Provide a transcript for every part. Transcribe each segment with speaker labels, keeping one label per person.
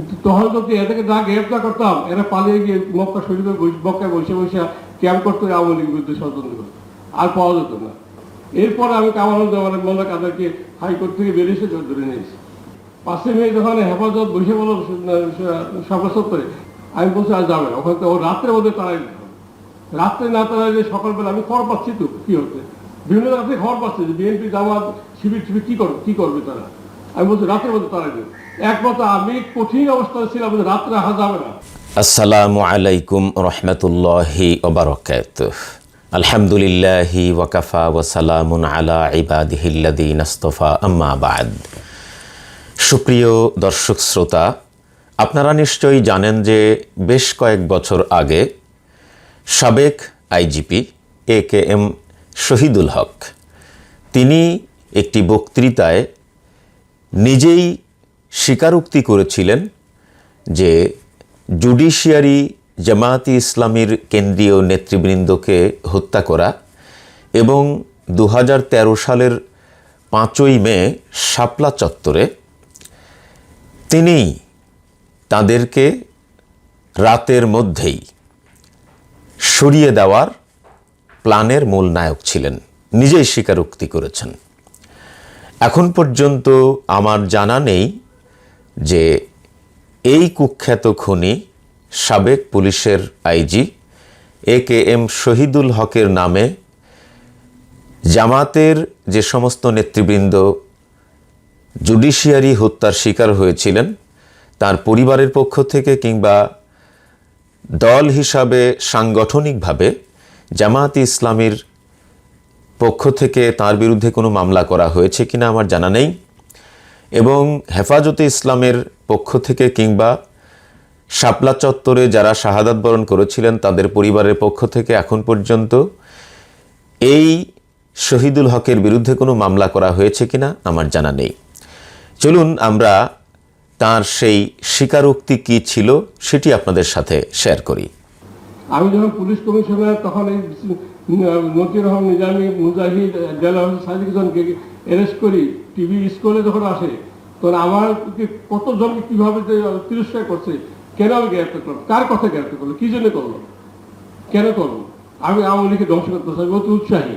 Speaker 1: কিন্তু তখন যদি এদেরকে না গ্রেফতার করতাম এরা পালিয়ে গিয়ে মক্কা শরীফে মক্কায় বসে বসে ক্যাম্প করতো আওয়ামী লীগের বিরুদ্ধে ষড়যন্ত্র করতো। আর পাওয়া যেত না। এরপরে আমি কামালুজ্জামানের মোল্লা কাদেরকে হাইকোর্ট থেকে বেরিয়ে এসে ধরে নিয়েছি পাঁচই মে যখন হেফাজত বসে বলো সরকার আমি বলছি, আর যাবে ওখানে তো ও রাত্রের মধ্যে তারাই রাত্রে না তারাইলে সকালবেলা আমি খবর পাচ্ছি তো, কি হচ্ছে? বিভিন্ন রাত্রে খবর পাচ্ছি যে বিএনপি জামাত শিবির শিবির কি করবে কি করবে তারা? আমি বলছি রাত্রের মধ্যে তারাই দেবে। একমাত্র আমি কঠিন অবস্থায় ছিলাম রাত্রে যাবে না।
Speaker 2: আসসালামু আলাইকুম রহমতুল্লাহি ওবরকাত। আলহামদুলিল্লাহি ওয়াকাফা ওয়াসালামুন আলা ইবাদিহিল্লাদিন আস্তফা, আম্মা বাদ। সুপ্রিয় দর্শক শ্রোতা, আপনারা নিশ্চয়ই জানেন যে বেশ কয়েক বছর আগে সাবেক IGP A K M Shahidul Haque, তিনি একটি বক্তৃতায় নিজেই স্বীকারোক্তি করেছিলেন যে জুডিশিয়ারি জামায়াতি ইসলামীর কেন্দ্রীয় নেতৃবৃন্দকে হত্যা করা এবং দু হাজার তেরো সালের পাঁচই মে শাপলা চত্বরে তিনি তাদেরকে রাতের মধ্যেই সরিয়ে দেওয়ার প্ল্যানের মূল নায়ক ছিলেন। নিজেই স্বীকারোক্তি করেছেন। এখন পর্যন্ত আমার জানা নেই যে এই কুখ্যাত খনি সাবেক পুলিশের IG A K M Shahidul হকের নামে জামাতের যে সমস্ত নেতৃবৃন্দ জুডিশিয়ারি হত্যার শিকার হয়েছিলেন, তার পরিবারের পক্ষ থেকে কিংবা দল হিসাবে সাংগঠনিকভাবে জামায়াতে ইসলামীর পক্ষ থেকে তার বিরুদ্ধে কোনো মামলা করা হয়েছে কিনা আমার জানা নেই। এবং হেফাজতে ইসলামের পক্ষ থেকে কিংবা শাপলা চত্বরে যারা শাহাদাত বরণ করেছিলেন তাদের পরিবারের পক্ষ থেকে এখন পর্যন্ত এই শহীদুল হকের বিরুদ্ধে কোনো মামলা করা হয়েছে কিনা আমার জানা নেই। চলুন আমরা তার সেই স্বীকারোক্তি কী ছিল সেটি আপনাদের সাথে শেয়ার করি।
Speaker 1: আমি যখন পুলিশ কমিশনার, তখন এই নকির রহমান নিজামী, মুজাহিদ, জেলা সাজিকজনকে অ্যারেস্ট করি টিভি স্কুলে যখন আসে, তখন আমার কতজনকে কীভাবে তিরস্কার করছে, কেন আমি গ্রেপ্তার করলাম কার কথা গ্রেপ্তার করল, কী জন্য করল, কেন করল? আমি আওয়ামী লীগকে ধ্বংস করতে চাই অতি উৎসাহী।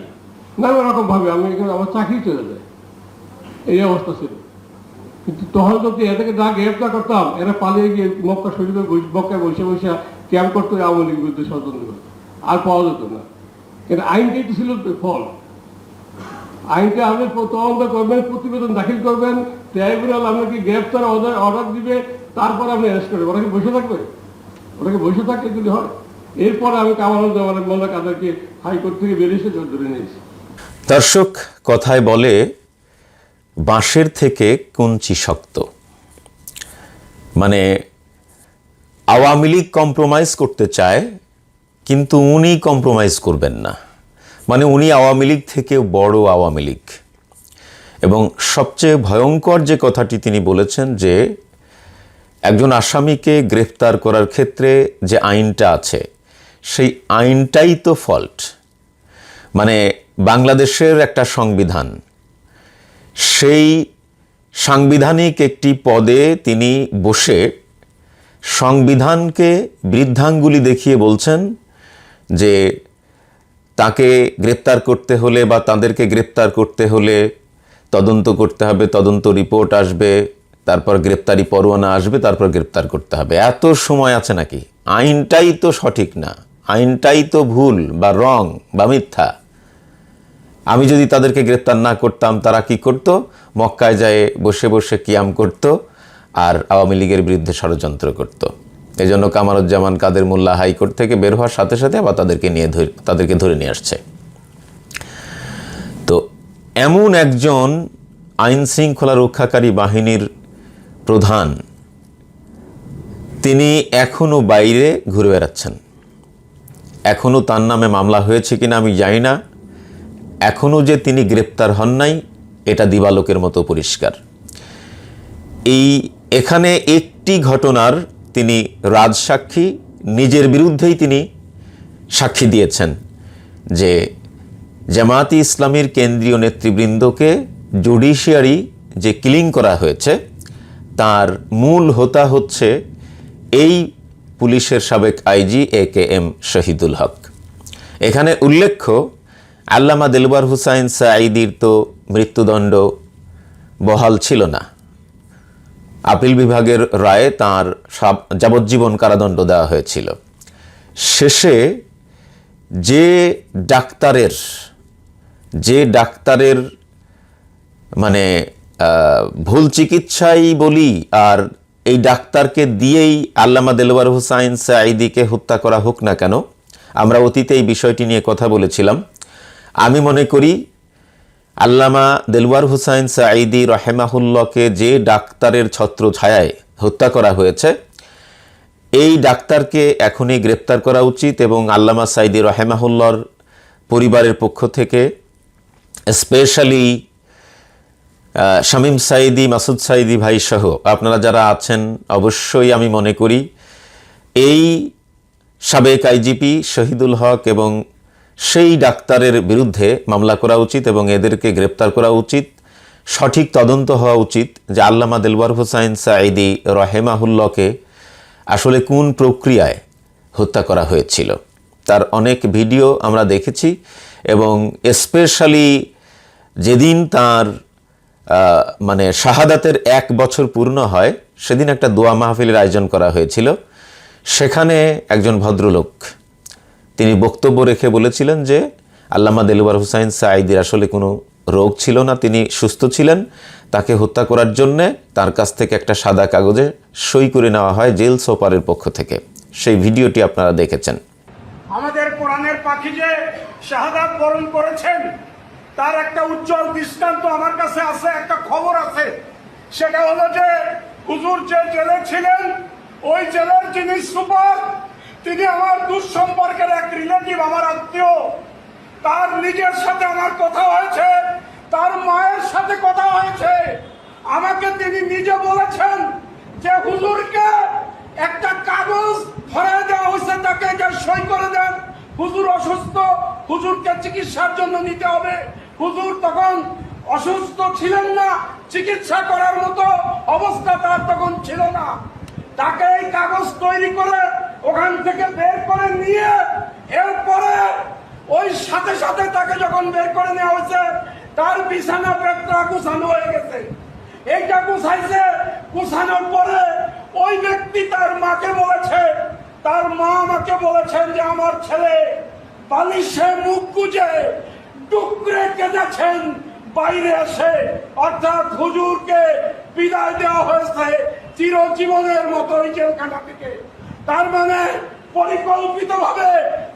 Speaker 1: নানা রকমভাবে আমি এখানে আমার চাকরি চলে যায়। এই অবস্থা ছিল। কিন্তু তখন যদি এদেরকে যা গ্রেপ্তার করতাম, এরা পালিয়ে গিয়ে মক্কা শরীফে বসে- মক্কায় বসে বসে ক্যাম্প করতো আওয়ামী লীগের বিরুদ্ধে ষড়যন্ত্র করতো আর পাওয়া যেত না। কিন্তু আইনটাই তো ছিল ফল। আইনটা আপনি তদন্ত করবেন, প্রতিবেদন দাখিল করবেন, ট্রাইব্যুনাল আপনাকে গ্রেপ্তার অর্ডার অর্ডার দিবে, তারপর আপনি অ্যারেস্ট করবেন। ওরা কি বসে থাকবে? ওরা কি বসে থাকলে যদি হয়? এরপরে আমি কামালুজ্জামানের মোল্লা কাদেরকে হাইকোর্ট থেকে বেরিয়ে এসে জোর ধরে নিয়েছি।
Speaker 2: দর্শক, কথায় বলে, বাঁশের থেকে কঞ্চি শক্ত। মানে আওয়ামী লীগ কম্প্রোমাইজ করতে চায়, কিন্তু উনি কম্প্রোমাইজ করবেন না। মানে উনি আওয়ামী লীগ থেকে বড় আওয়ামী লীগ। এবং সবচেয়ে ভয়ঙ্কর যে কথাটি তিনি বলেছেন যে, একজন আসামিকে গ্রেফতার করার ক্ষেত্রে যে আইনটা আছে, সেই আইনটাই তো ফল্ট মানে বাংলাদেশের একটা সংবিধান, সেই সাংবিধানিক একটি পদে তিনি বসে সংবিধানকে বৃদ্ধাঙ্গুলি দেখিয়ে বলছেন যে তাকে গ্রেপ্তার করতে হলে বা তাদেরকে গ্রেপ্তার করতে হলে তদন্ত করতে হবে, তদন্ত রিপোর্ট আসবে, তারপর গ্রেপ্তারি পরোয়ানা আসবে, তারপর গ্রেপ্তার করতে হবে। এত সময় আছে নাকি? আইনটাই তো সঠিক না। আইনটাই তো ভুল বা রং বা মিথ্যা। আমি যদি তাদেরকে গ্রেপ্তার না করতাম, তারা কি করত? মক্কায় যায়, বসে বসে কিয়াম করত আর আওয়ামী লীগের বিরুদ্ধে ষড়যন্ত্র করত। এই জন্য কামারুজ্জামান কাদের মোল্লা হাইকোর্ট থেকে বের হওয়ার সাথে সাথে আবার তাদেরকে নিয়ে তাদেরকে ধরে নিয়ে আসছে। তো এমন একজন আইন শৃঙ্খলা রক্ষাকারী বাহিনীর প্রধান, তিনি এখনও বাইরে ঘুরে বেড়াচ্ছেন। এখনও তার নামে মামলা হয়েছে কিনা আমি জানি না। এখনও যে তিনি গ্রেপ্তার হন নাই, এটা দিবালোকের মতো পরিষ্কার। এই এখানে একটি ঘটনার তিনি রাজসাক্ষী, নিজের বিরুদ্ধেই তিনি সাক্ষী দিয়েছেন যে জামায়াতি ইসলামীর কেন্দ্রীয় নেতৃবৃন্দকে জুডিশিয়ারি যে কিলিং করা হয়েছে, তার মূল হোতা হচ্ছে এই পুলিশের সাবেক IG A K M Shahidul Haque. এখানে উল্লেখ্য, আল্লামা দিলবার হুসাইন সাঈদির তো মৃত্যুদণ্ড বহাল ছিল না। আপিল বিভাগের রায়ে তার যাবজ্জীবন কারাদণ্ড দেওয়া হয়েছিল। শেষে যে ডাক্তারের যে ডাক্তারের মানে ভুল চিকিৎসাই বলি আর এই ডাক্তারকে দিয়েই আল্লামা দেলওয়ার হুসাইন সাঈদিকে হত্যা করা হোক না কেন, আমরা অতীতে এই বিষয়টি নিয়ে কথা বলেছিলাম। আমি মনে করি আল্লামা দেলওয়ার হুসাইন সাঈদি রহেমাহুল্লকে যে ডাক্তারের ছত্র ছায়ায় হত্যা করা হয়েছে, এই ডাক্তারকে এখনই গ্রেপ্তার করা উচিত এবং আল্লামা সাইদি রহেমাহুল্লর পরিবারের পক্ষ থেকে, স্পেশালি শামীম সাইদি মাসুদ সাইদি ভাই সহ, আপনারা যারা আছেন, অবশ্যই আমি মনে করি, এই সাবেক আইজিপি শহীদুল হক এবং সেই ডাক্তারের বিরুদ্ধে মামলা করা উচিত এবং এদেরকে গ্রেপ্তার করা উচিত। সঠিক তদন্ত হওয়া উচিত যে আল্লামা দেলওয়ার হুসাইন সাঈদি রহেমাহুল্লকে আসলে কোন প্রক্রিয়ায় হত্যা করা হয়েছিল। তার অনেক ভিডিও আমরা দেখেছি এবং স্পেশালি যেদিন তার মানে শাহাদাতের এক বছর পূর্ণ হয়, সেদিন একটা দোয়া মাহফিলের আয়োজন করা হয়েছিল। সেখানে একজন ভদ্রলোক তিনি বক্তব্য রেখে বলেছিলেন যে আল্লামা দেলুবার হুসাইন সাঈদির আসলে কোনো রোগ ছিল না, তিনি সুস্থ ছিলেন। তাকে হত্যা করার জন্যে তার কাছ থেকে একটা সাদা কাগজে সই করে নেওয়া হয় জেল সোপারের পক্ষ থেকে। সেই ভিডিওটি আপনারা দেখেছেন।
Speaker 3: আমাদের কোরআনের পাখি যে শাহাদাত বরণ করেছেন, তার একটা উজ্জ্বল দৃষ্টান্ত আমার কাছে আছে, একটা খবর আছে। সেটা হলো যে হুজুর যে জেলে ছিলেন, ওই জেলের যিনি সুপার তিনি আমার দুঃসম্পর্কের এক রিলেটিভ আমার আত্মীয়। তার নিজের সাথে আমার কথা হয়েছে, তার মায়ের সাথে কথা হয়েছে। আমাকে তিনি নিজে বলেছেন যে, হুজুরকে একটা কাগজ ধরায় দেওয়া হয়েছে, তাকে সই করে দেন। হুজুর অসুস্থ, হুজুরকে চিকিৎসার জন্য নিতে হবে। হুজুর তখন অসুস্থ ছিলেন না, চিকিৎসা করার মতো অবস্থা তার তখন ছিল না। তাকে এই কাগজ তৈরি করে ওখান থেকে বের করে নিয়ে এরপরে ওই সাথে সাথে তাকে যখন বের করে নেওয়া হয়েছে, তার বিছানা পেটটা গুছানো হয়ে গেছে। এইটা গুছাইছে, গুছানোর পরে ওই ব্যক্তি তার মাকে বলেছে, তার মা আমাকে বলেছেন যে আমার ছেলে বালিশে মুখ গুজে টুকরে কেঁদেছেন, বাইরে এসে। অর্থাৎ হুজুরকে বিদায় দেওয়া হয়েছে চিরজীবনের মতো এই জেলখানা থেকে। তার মানে পরিকল্পিত ভাবে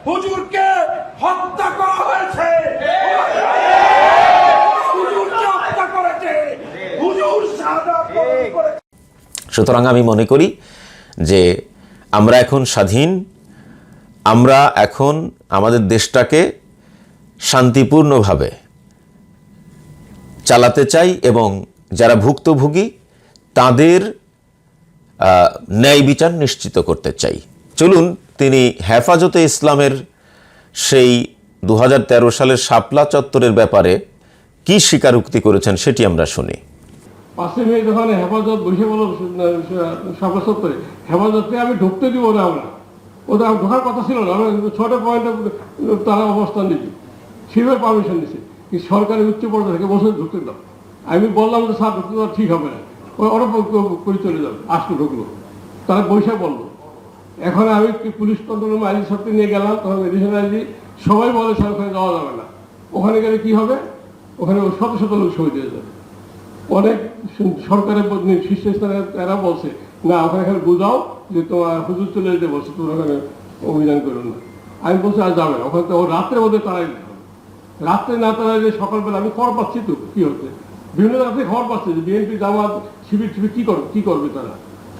Speaker 3: হুজুরকে হত্যা করা হয়েছে।
Speaker 2: সুতরাং আমি মনে করি যে আমরা এখন স্বাধীন, আমরা এখন আমাদের দেশটাকে শান্তিপূর্ণভাবে চালাতে চাই এবং যারা ভুক্তভোগী, তাদের ন্যায় বিচার নিশ্চিত করতে চাই। চলুন, তিনি হেফাজতে ইসলামের সেই দু হাজার তেরো সালের শাপলা চত্বরের ব্যাপারে কি স্বীকারোক্তি করেছেন সেটি আমরা শুনি।
Speaker 1: পাশে মেয়ে যখন হেফাজত বসে বলো সভা সত্তরে হেফাজতকে আমি ঢুকতে দিব না আমরা। ওদের ঢোকার কথা ছিল না, আমরা ছটা পয়েন্টে তারা অবস্থান নিচ্ছি সেভাবে পারমিশন দিচ্ছে সরকারি উচ্চ পর্যায়ে থেকে বসে ঢুকতে দাও। আমি বললাম যে, স্যার, ঢুকতে ঠিক হবে না। ওই অরব করে চলে যাবে, আসলো, ঢুকলো। তারা বৈশাখ বলল, এখন আমি পুলিশ কন্ট্রোল আইজি সবকে নিয়ে গেলাম তখন এডিশন আইজি সবাই বলে স্যার ওখানে যাওয়া যাবে না। ওখানে গেলে কি হবে? ওখানে শত শত লোক শহীদ হয়ে যাবে। অনেক সরকারের প্রতি শীর্ষস্থানে এরা বলছে, না, ওখানে এখানে বুঝাও যে তোমার হুজুর চলে যেতে বলছে তোমরা ওখানে অভিযান করো না। আমি বলছি, আর যাবে না, ওখানে তো ও রাত্রের মধ্যে তারাই রাত্রে না তারাইলে সকালবেলা আমি খবর পাচ্ছি তো, কি হচ্ছে? বিভিন্ন রাত্রে খবর পাচ্ছি যে বিএনপি জামাত শিবির শিবির কি করবে কি করবে তারা?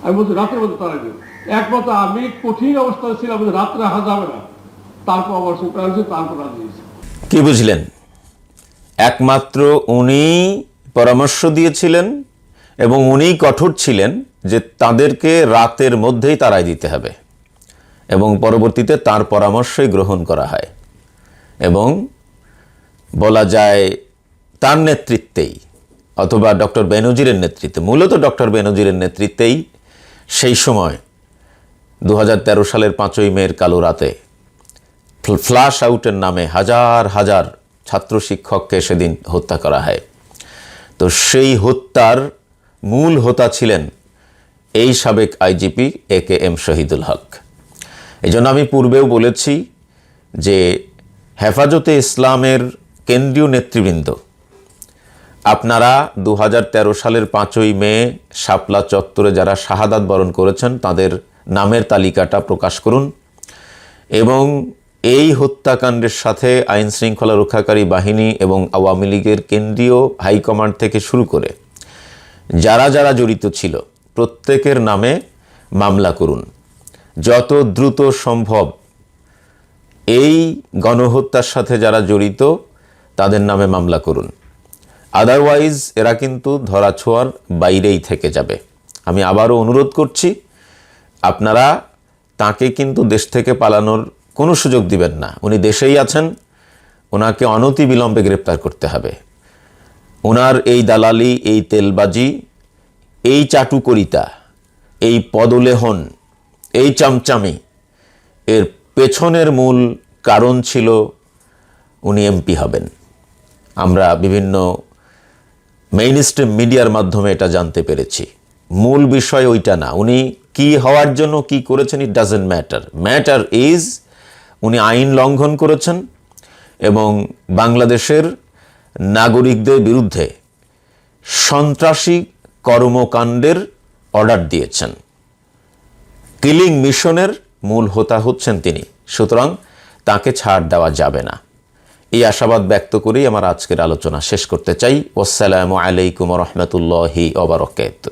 Speaker 1: আমি বলছি রাত্রের মধ্যে তারাই দেবে একমাত্র আমি কঠিন অবস্থায় ছিলাম রাত্রে আসা যাবে না। তারপর আবার সে প্রাণ ছিল, তারপর রাজি হয়েছে
Speaker 2: কি বুঝলেন? একমাত্র উনি পরামর্শ দিয়েছিলেন এবং উনিই কঠোর ছিলেন যে তাদেরকে রাতের মধ্যেই তারাই দিতে হবে এবং পরবর্তীতে তার পরামর্শই গ্রহণ করা হয় এবং বলা যায় তার নেতৃত্বেই অথবা ডক্টর বেনজিরের নেতৃত্বে, মূলত ডক্টর বেনজিরের নেতৃত্বেই সেই সময় দু হাজার তেরো সালের পাঁচই মের কালো রাতে, ফ্ল- ফ্লাশ আউটের নামে হাজার হাজার ছাত্র শিক্ষককে সেদিন হত্যা করা হয়। তো সেই হত্যার মূল হোতা ছিলেন এই সাবেক IGP A K M Shahidul Haque. এই জন্য আমি পূর্বেও বলেছি যে হেফাজতে ইসলামের কেন্দ্রীয় নেতৃবৃন্দ আপনারা দু হাজার তেরো সালের পাঁচই মে শাপলা চত্বরে যারা শাহাদাত বরণ করেছেন, তাদের নামের তালিকাটা প্রকাশ করুন। এবং এই হত্যাকাণ্ডের সাথে আইন শৃঙ্খলা রক্ষাকারী বাহিনী এবং আওয়ামী লীগের কেন্দ্রীয় হাইকমান্ড থেকে শুরু করে যারা যারা জড়িত ছিল, প্রত্যেকের নামে মামলা করুন। যত দ্রুত সম্ভব এই গণহত্যার সাথে যারা জড়িত, তাদের নামে মামলা করুন। আদারওয়াইজ এরা কিন্তু ধরাছোঁয়ার বাইরেই থেকে যাবে। আমি আবারও অনুরোধ করছি, আপনারা তাকে কিন্তু দেশ থেকে পালানোর কোনো সুযোগ দিবেন না। উনি দেশেই আছেন, ওনাকে অনতি বিলম্বে গ্রেপ্তার করতে হবে। ওনার এই দালালি, এই তেলবাজি, এই চাটুকরিতা, এই পদলেহন, এই চামচামি, এর পেছনের মূল কারণ ছিল উনি এমপি হবেন। আমরা বিভিন্ন মেইন স্ট্রিম মিডিয়ার মাধ্যমে এটা জানতে পেরেছি। মূল বিষয় ওইটা না। উনি কি হওয়ার জন্য কি করেছেন it doesn't matter matter is উনি আইন লঙ্ঘন করেছেন এবং বাংলাদেশের নাগরিকদের বিরুদ্ধে সন্ত্রাসী কর্মকাণ্ডের অর্ডার দিয়েছেন। কিলিং মিশনের মূল হোতা হচ্ছেন তিনি। সুতরাং তাকে ছাড় দেওয়া যাবে না। এই আশাবাদ ব্যক্ত করেই আমার আজকের আলোচনা শেষ করতে চাই। ওসালামু আলাইকুম রহমতুল্লাহি ওবরকাত